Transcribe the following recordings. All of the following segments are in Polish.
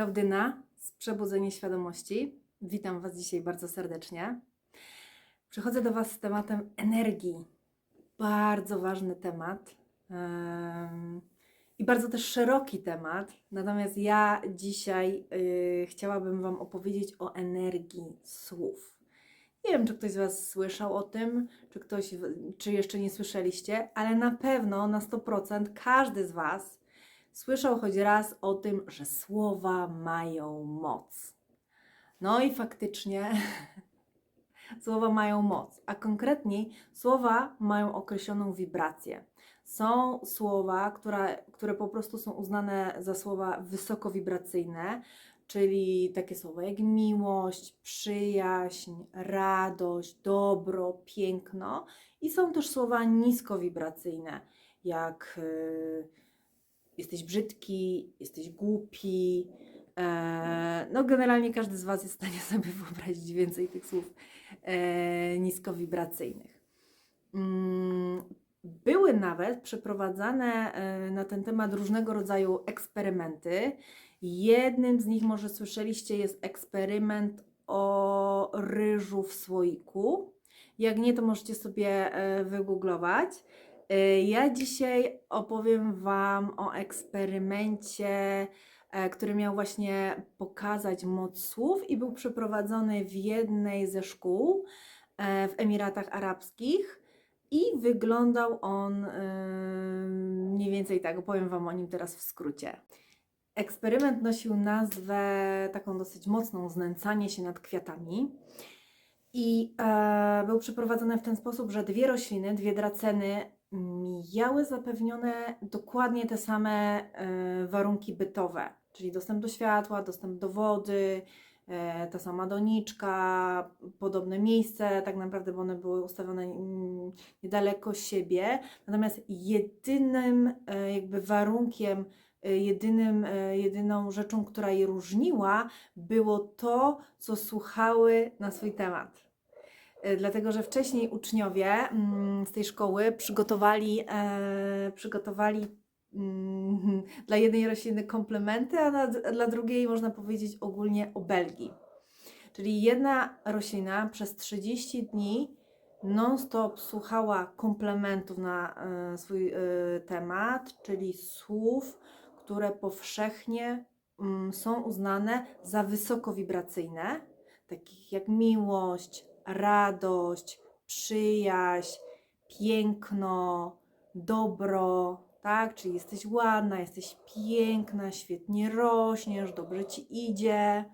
Klaudyna z Przebudzenie Świadomości. Witam Was dzisiaj bardzo serdecznie. Przychodzę do Was z tematem energii. Bardzo ważny temat em, i bardzo też szeroki temat. Natomiast ja dzisiaj y, chciałabym Wam opowiedzieć o energii słów. Nie wiem, czy ktoś z Was słyszał o tym, czy ktoś, czy jeszcze nie słyszeliście, ale na pewno na 100% każdy z Was słyszał choć raz o tym, że słowa mają moc. No i faktycznie słowa mają moc, a konkretniej słowa mają określoną wibrację. Są słowa, które, które po prostu są uznane za słowa wysokowibracyjne, czyli takie słowa jak miłość, przyjaźń, radość, dobro, piękno. I są też słowa niskowibracyjne, jak yy, jesteś brzydki, jesteś głupi. E, no, generalnie każdy z Was jest w stanie sobie wyobrazić więcej tych słów e, niskowibracyjnych. Mm, Były nawet przeprowadzane e, na ten temat różnego rodzaju eksperymenty. Jednym z nich, może słyszeliście, jest eksperyment o ryżu w słoiku. Jak nie, to możecie sobie e, wygooglować. E, Ja dzisiaj opowiem Wam o eksperymencie, e, który miał właśnie pokazać moc słów i był przeprowadzony w jednej ze szkół e, w Emiratach Arabskich. I wyglądał on e, mniej więcej tak, opowiem Wam o nim teraz w skrócie. Eksperyment nosił nazwę taką dosyć mocną znęcanie się nad kwiatami. I e, był przeprowadzony w ten sposób, że dwie rośliny, dwie draceny miały zapewnione dokładnie te same e, warunki bytowe, czyli dostęp do światła, dostęp do wody, e, ta sama doniczka, podobne miejsce, tak naprawdę, bo one były ustawione mm, niedaleko siebie. Natomiast jedynym e, jakby warunkiem, jedynym, jedyną rzeczą, która je różniła, było to, co słuchały na swój temat. E, Dlatego, że wcześniej uczniowie mm, z tej szkoły przygotowali, e, przygotowali mm, dla jednej rośliny komplementy, a dla drugiej można powiedzieć ogólnie obelgi. Czyli jedna roślina przez 30 dni non-stop słuchała komplementów na e, swój temat, czyli słów, które powszechnie mm, są uznane za wysokowibracyjne, takich jak miłość, radość, przyjaźń, piękno, dobro, tak? Czyli jesteś ładna, jesteś piękna, świetnie rośniesz, dobrze ci idzie.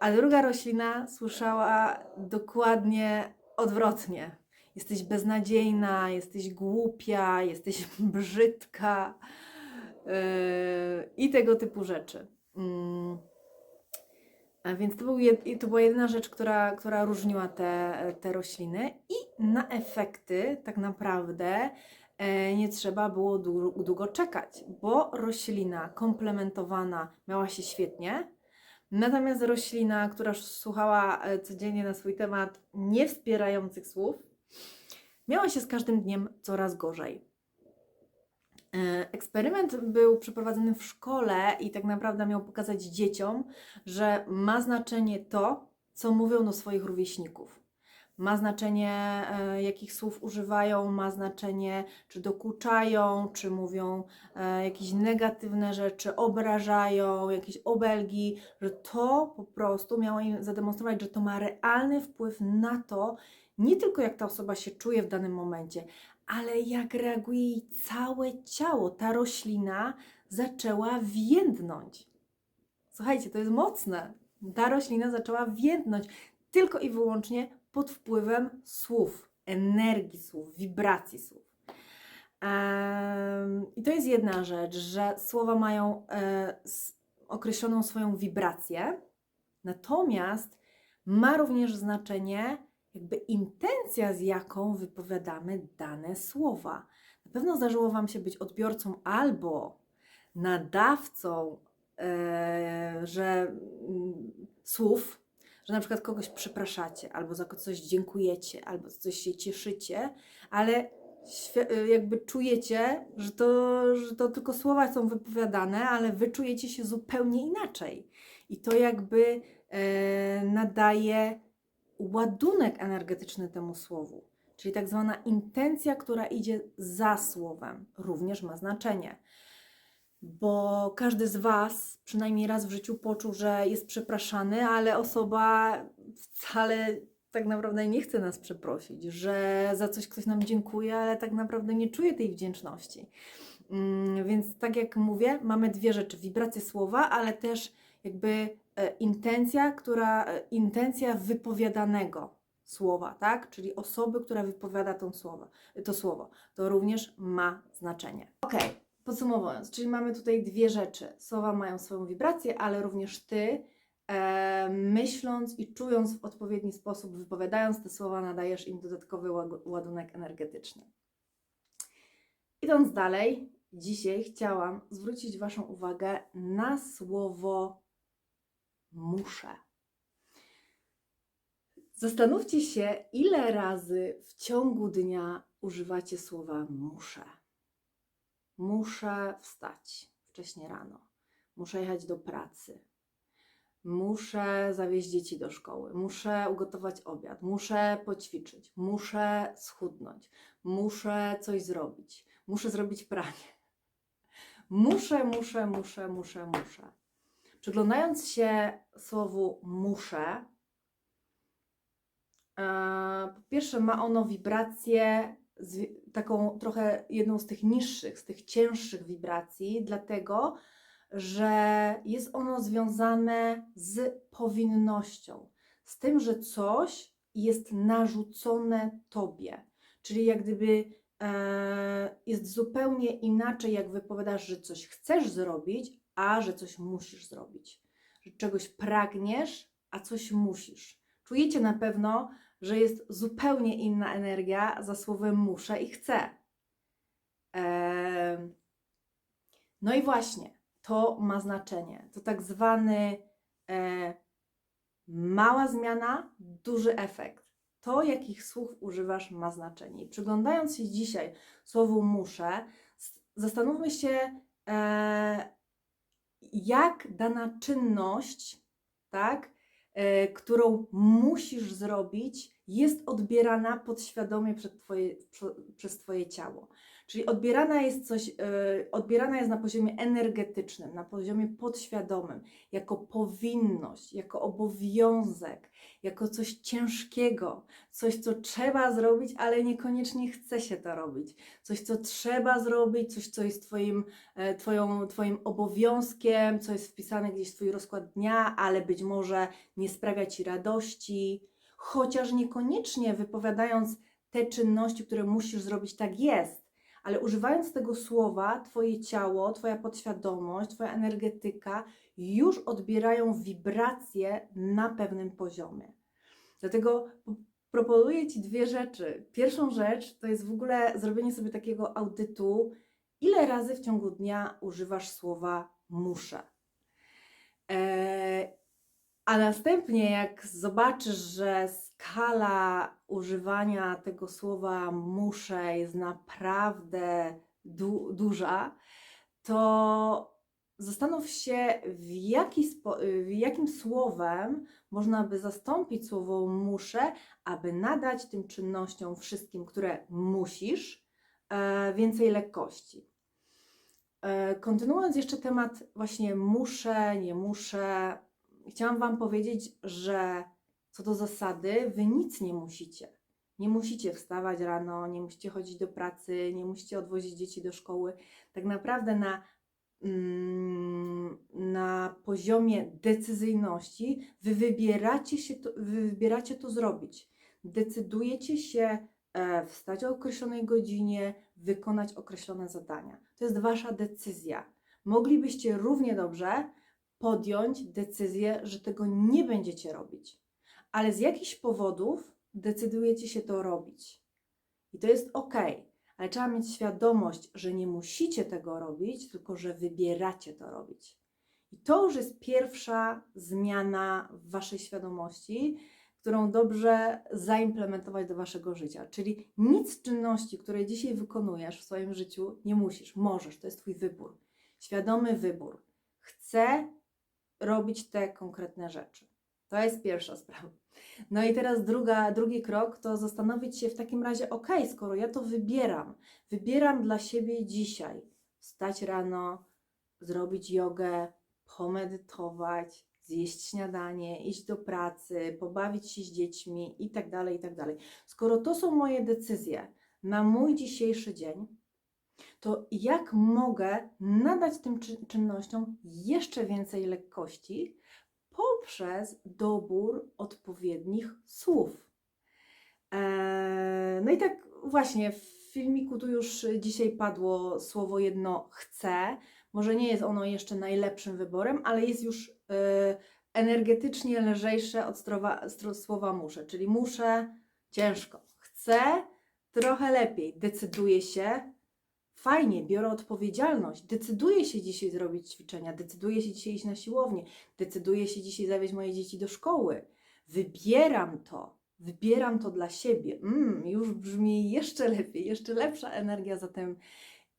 A druga roślina słyszała dokładnie odwrotnie. Jesteś beznadziejna, jesteś głupia, jesteś brzydka yy, i tego typu rzeczy. Mm. Więc to, był jed, to była jedyna rzecz, która, która różniła te, te rośliny, i na efekty tak naprawdę e, nie trzeba było dłu- długo czekać, bo roślina komplementowana miała się świetnie, natomiast roślina, która słuchała e, codziennie na swój temat niewspierających słów, miała się z każdym dniem coraz gorzej. E, Eksperyment był przeprowadzony w szkole i tak naprawdę miał pokazać dzieciom, że ma znaczenie to, co mówią do swoich rówieśników. Ma znaczenie, e, jakich słów używają, ma znaczenie, czy dokuczają, czy mówią e, jakieś negatywne rzeczy, obrażają, jakieś obelgi, że to po prostu miało im zademonstrować, że to ma realny wpływ na to, nie tylko jak ta osoba się czuje w danym momencie, ale jak reaguje jej całe ciało. Ta roślina zaczęła więdnąć. Słuchajcie, to jest mocne. Ta roślina zaczęła więdnąć tylko i wyłącznie pod wpływem słów, energii słów, wibracji słów. I to jest jedna rzecz, że słowa mają e, określoną swoją wibrację, natomiast ma również znaczenie jakby intencja, z jaką wypowiadamy dane słowa. Na pewno zdarzyło Wam się być odbiorcą albo nadawcą, e, że mm, słów, że na przykład kogoś przepraszacie, albo za coś dziękujecie, albo za coś się cieszycie, ale y, jakby czujecie, że to, że to tylko słowa są wypowiadane, ale wy czujecie się zupełnie inaczej. I to jakby e, nadaje ładunek energetyczny temu słowu. Czyli tak zwana intencja, która idzie za słowem, również ma znaczenie. Bo każdy z Was przynajmniej raz w życiu poczuł, że jest przepraszany, ale osoba wcale tak naprawdę nie chce nas przeprosić, że za coś ktoś nam dziękuje, ale tak naprawdę nie czuje tej wdzięczności. Mm, Więc tak jak mówię, mamy dwie rzeczy: wibracje słowa, ale też jakby intencja, która, e, intencja wypowiadanego słowa, tak? Czyli osoby, która wypowiada tą słowo, to słowo. To również ma znaczenie. Ok, podsumowując, czyli mamy tutaj dwie rzeczy. Słowa mają swoją wibrację, ale również ty, e, myśląc i czując w odpowiedni sposób, wypowiadając te słowa, nadajesz im dodatkowy ładunek energetyczny. Idąc dalej, dzisiaj chciałam zwrócić Waszą uwagę na słowo muszę. Zastanówcie się, ile razy w ciągu dnia używacie słowa muszę. Muszę wstać wcześnie rano. Muszę jechać do pracy. Muszę zawieźć dzieci do szkoły. Muszę ugotować obiad. Muszę poćwiczyć. Muszę schudnąć. Muszę coś zrobić. Muszę zrobić pranie. Muszę, muszę, muszę, muszę, muszę. Przyglądając się słowu muszę, e, po pierwsze ma ono wibrację, taką trochę jedną z tych niższych, z tych cięższych wibracji, dlatego że jest ono związane z powinnością, z tym, że coś jest narzucone tobie. Czyli jak gdyby e, jest zupełnie inaczej, jak wypowiadasz, że coś chcesz zrobić, a że coś musisz zrobić. Że czegoś pragniesz, a coś musisz. Czujecie na pewno, że jest zupełnie inna energia za słowem muszę i chcę. Em, no i właśnie, to ma znaczenie. To tak zwany e, mała zmiana, duży efekt. To, jakich słów używasz, ma znaczenie. I przyglądając się dzisiaj słowu muszę, zastanówmy się, e, jak dana czynność, tak, e, którą musisz zrobić, jest odbierana podświadomie twoje, prze- przez Twoje ciało. Czyli odbierana jest coś, e, odbierana jest na poziomie energetycznym, na poziomie podświadomym, jako powinność, jako obowiązek, jako coś ciężkiego, coś, co trzeba zrobić, ale niekoniecznie chce się to robić. Coś, co trzeba zrobić, coś, co jest twoim, e, twoją, Twoim obowiązkiem, co jest wpisane gdzieś w Twój rozkład dnia, ale być może nie sprawia Ci radości, chociaż niekoniecznie wypowiadając te czynności, które musisz zrobić, tak jest ale używając tego słowa, Twoje ciało, Twoja podświadomość, Twoja energetyka już odbierają wibracje na pewnym poziomie. Dlatego proponuję Ci dwie rzeczy. Pierwszą rzecz to jest w ogóle zrobienie sobie takiego audytu, ile razy w ciągu dnia używasz słowa muszę. E, a następnie, jak zobaczysz, że skala używania tego słowa muszę jest naprawdę du- duża, to zastanów się, w, jaki w jakim słowem można by zastąpić słowo muszę, aby nadać tym czynnościom wszystkim, które musisz, e, więcej lekkości. E, Kontynuując jeszcze temat właśnie muszę, nie muszę, chciałam Wam powiedzieć, że co do zasady, Wy nic nie musicie. Nie musicie wstawać rano, nie musicie chodzić do pracy, nie musicie odwozić dzieci do szkoły. Tak naprawdę na, mm, na poziomie decyzyjności Wy wybieracie, się to, wy wybieracie to zrobić. Decydujecie się e, wstać o określonej godzinie, wykonać określone zadania. To jest Wasza decyzja. Moglibyście równie dobrze podjąć decyzję, że tego nie będziecie robić, ale z jakichś powodów decydujecie się to robić. I to jest ok, ale trzeba mieć świadomość, że nie musicie tego robić, tylko że wybieracie to robić. I to już jest pierwsza zmiana w Waszej świadomości, którą dobrze zaimplementować do waszego życia. Czyli nic z czynności, które dzisiaj wykonujesz w swoim życiu, nie musisz, możesz, to jest twój wybór. Świadomy wybór. Chcę robić te konkretne rzeczy. To jest pierwsza sprawa. No i teraz druga, drugi krok to zastanowić się w takim razie, ok, skoro ja to wybieram, wybieram dla siebie dzisiaj wstać rano, zrobić jogę, pomedytować, zjeść śniadanie, iść do pracy, pobawić się z dziećmi i tak dalej, i tak dalej. Skoro to są moje decyzje na mój dzisiejszy dzień, to jak mogę nadać tym czyn- czynnościom jeszcze więcej lekkości poprzez dobór odpowiednich słów? Eee, no i tak właśnie w filmiku tu już dzisiaj padło słowo jedno chcę. Może nie jest ono jeszcze najlepszym wyborem, ale jest już e, energetycznie lżejsze od słowa muszę, czyli muszę ciężko. Chcę trochę lepiej. Decyduję się fajnie, biorę odpowiedzialność. Decyduję się dzisiaj zrobić ćwiczenia, decyduję się dzisiaj iść na siłownię, decyduję się dzisiaj zawieźć moje dzieci do szkoły. Wybieram to, wybieram to dla siebie. Mm, już brzmi jeszcze lepiej, jeszcze lepsza energia za tym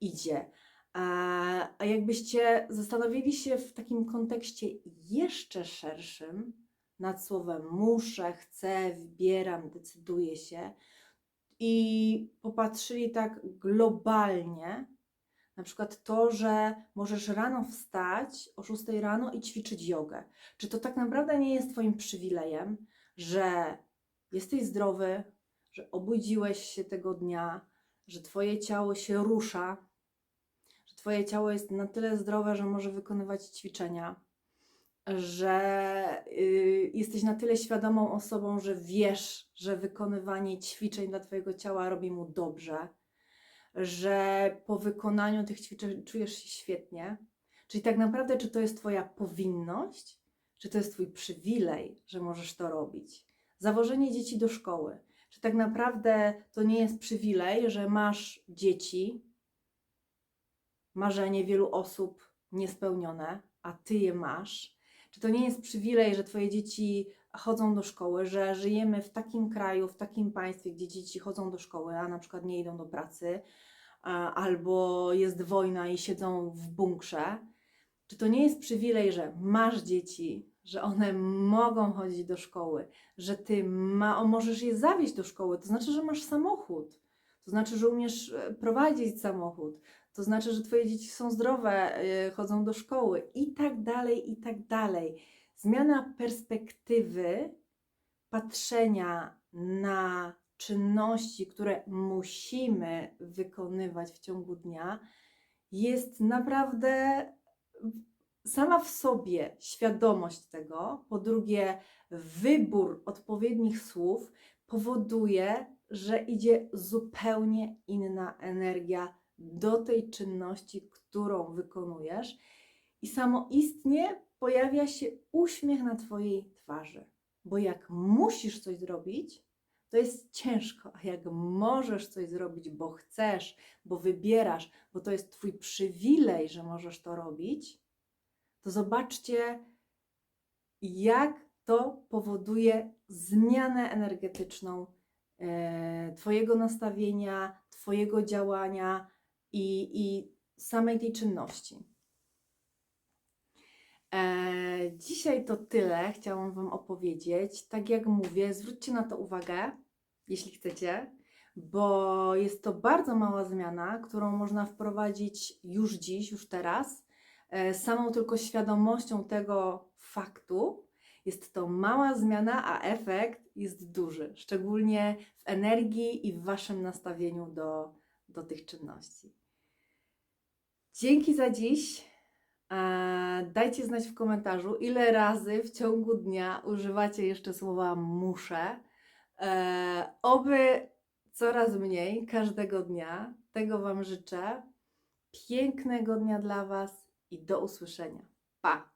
idzie. A, a jakbyście zastanowili się w takim kontekście jeszcze szerszym nad słowem muszę, chcę, wybieram, decyduję się i popatrzyli tak globalnie, na przykład to, że możesz rano wstać o 6 rano i ćwiczyć jogę. Czy to tak naprawdę nie jest Twoim przywilejem, że jesteś zdrowy, że obudziłeś się tego dnia, że Twoje ciało się rusza, że Twoje ciało jest na tyle zdrowe, że może wykonywać ćwiczenia, że y, jesteś na tyle świadomą osobą, że wiesz, że wykonywanie ćwiczeń dla Twojego ciała robi mu dobrze, że po wykonaniu tych ćwiczeń czujesz się świetnie. Czyli tak naprawdę, czy to jest Twoja powinność, czy to jest Twój przywilej, że możesz to robić? Zawożenie dzieci do szkoły. Czy tak naprawdę to nie jest przywilej, że masz dzieci, marzenie wielu osób niespełnione, a ty je masz? Czy to nie jest przywilej, że twoje dzieci chodzą do szkoły, że żyjemy w takim kraju, w takim państwie, gdzie dzieci chodzą do szkoły, a na przykład nie idą do pracy, albo jest wojna i siedzą w bunkrze? Czy to nie jest przywilej, że masz dzieci, że one mogą chodzić do szkoły, że ty ma, możesz je zawieźć do szkoły? To znaczy, że masz samochód. To znaczy, że umiesz e, prowadzić samochód. To znaczy, że twoje dzieci są zdrowe, y, chodzą do szkoły i tak dalej, i tak dalej. Zmiana perspektywy patrzenia na czynności, które musimy wykonywać w ciągu dnia, jest naprawdę sama w sobie świadomość tego. Po drugie, wybór odpowiednich słów powoduje, że idzie zupełnie inna energia do tej czynności, którą wykonujesz, i samoistnie pojawia się uśmiech na Twojej twarzy. Bo jak musisz coś zrobić, to jest ciężko, a jak możesz coś zrobić, bo chcesz, bo wybierasz, bo to jest Twój przywilej, że możesz to robić, to zobaczcie, jak to powoduje zmianę energetyczną e, Twojego nastawienia, Twojego działania i, i samej tej czynności. E, dzisiaj to tyle chciałam Wam opowiedzieć. Tak jak mówię, zwróćcie na to uwagę, jeśli chcecie, bo jest to bardzo mała zmiana, którą można wprowadzić już dziś, już teraz. E, samą tylko świadomością tego faktu jest to mała zmiana, a efekt jest duży, szczególnie w energii i w Waszym nastawieniu do, do tych czynności. Dzięki za dziś. Dajcie znać w komentarzu, ile razy w ciągu dnia używacie jeszcze słowa muszę. E, Oby coraz mniej każdego dnia. Tego Wam życzę. Pięknego dnia dla Was i do usłyszenia. Pa!